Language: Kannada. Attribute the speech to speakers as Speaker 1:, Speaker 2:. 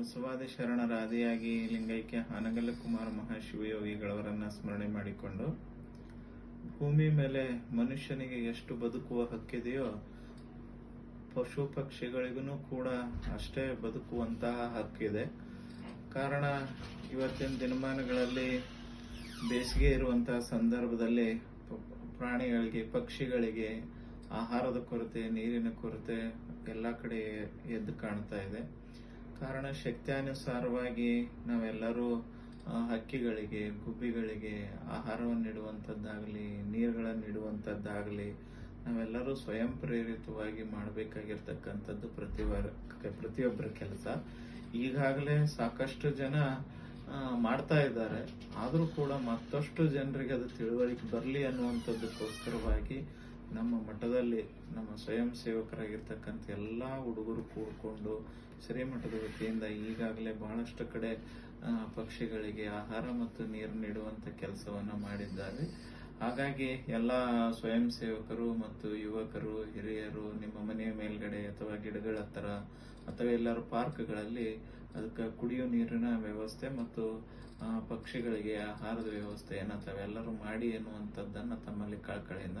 Speaker 1: ಬಸವಾದಿ ಶರಣರ ಆದಿಯಾಗಿ ಲಿಂಗೈಕ್ಯ ಹಾನಗಲ್ಲ ಕುಮಾರ ಮಹಾಶಿವಯೋಗಿಗಳವರನ್ನ ಸ್ಮರಣೆ ಮಾಡಿಕೊಂಡು ಭೂಮಿ ಮೇಲೆ ಮನುಷ್ಯನಿಗೆ ಎಷ್ಟು ಬದುಕುವ ಹಕ್ಕಿದೆಯೋ ಪಶು ಪಕ್ಷಿಗಳಿಗೂ ಕೂಡ ಅಷ್ಟೇ ಬದುಕುವಂತಹ ಹಕ್ಕಿದೆ. ಕಾರಣ ಇವತ್ತಿನ ದಿನಮಾನಗಳಲ್ಲಿ ಬೇಸಿಗೆ ಇರುವಂತಹ ಸಂದರ್ಭದಲ್ಲಿ ಪ್ರಾಣಿಗಳಿಗೆ, ಪಕ್ಷಿಗಳಿಗೆ ಆಹಾರದ ಕೊರತೆ, ನೀರಿನ ಕೊರತೆ ಎಲ್ಲ ಕಡೆ ಎದ್ದು ಕಾಣ್ತಾ ಇದೆ. ಕಾರಣ ಶಕ್ತ್ಯಾನುಸಾರವಾಗಿ ನಾವೆಲ್ಲರೂ ಹಕ್ಕಿಗಳಿಗೆ, ಗುಬ್ಬಿಗಳಿಗೆ ಆಹಾರವನ್ನು ಇಡುವಂಥದ್ದಾಗಲಿ ನೀರುಗಳನ್ನು ಇಡುವಂಥದ್ದಾಗಲಿ ನಾವೆಲ್ಲರೂ ಸ್ವಯಂ ಪ್ರೇರಿತವಾಗಿ ಮಾಡಬೇಕಾಗಿರ್ತಕ್ಕಂಥದ್ದು ಪ್ರತಿ ಪ್ರತಿಯೊಬ್ಬರ ಕೆಲಸ. ಈಗಾಗಲೇ ಸಾಕಷ್ಟು ಜನ ಮಾಡ್ತಾ ಇದ್ದಾರೆ. ಆದರೂ ಕೂಡ ಮತ್ತಷ್ಟು ಜನರಿಗೆ ಅದು ತಿಳುವಳಿಕೆ ಬರಲಿ ಅನ್ನುವಂಥದ್ದಕ್ಕೋಸ್ಕರವಾಗಿ ನಮ್ಮ ಮಠದಲ್ಲಿ ನಮ್ಮ ಸ್ವಯಂ ಸೇವಕರಾಗಿರ್ತಕ್ಕಂಥ ಎಲ್ಲ ಹುಡುಗರು ಕೂಡಿಕೊಂಡು ಶ್ರೀಮಠದ ವತಿಯಿಂದ ಈಗಾಗಲೇ ಬಹಳಷ್ಟು ಕಡೆ ಪಕ್ಷಿಗಳಿಗೆ ಆಹಾರ ಮತ್ತು ನೀರು ನೀಡುವಂಥ ಕೆಲಸವನ್ನು ಮಾಡಿದ್ದಾರೆ. ಹಾಗಾಗಿ ಎಲ್ಲ ಸ್ವಯಂ ಸೇವಕರು ಮತ್ತು ಯುವಕರು, ಹಿರಿಯರು, ನಿಮ್ಮ ಮನೆಯ ಮೇಲ್ಗಡೆ ಅಥವಾ ಗಿಡಗಳ ಹತ್ತಿರ ಅಥವಾ ಎಲ್ಲರೂ ಪಾರ್ಕ್ಗಳಲ್ಲಿ ಅದಕ್ಕೆ ಕುಡಿಯೋ ನೀರಿನ ವ್ಯವಸ್ಥೆ ಮತ್ತು ಪಕ್ಷಿಗಳಿಗೆ ಆಹಾರದ ವ್ಯವಸ್ಥೆಯನ್ನ ತಾವೆಲ್ಲರೂ ಮಾಡಿ ಎನ್ನುವಂಥದ್ದನ್ನು ತಮ್ಮಲ್ಲಿ ಕಳಕಳಿಯಿಂದ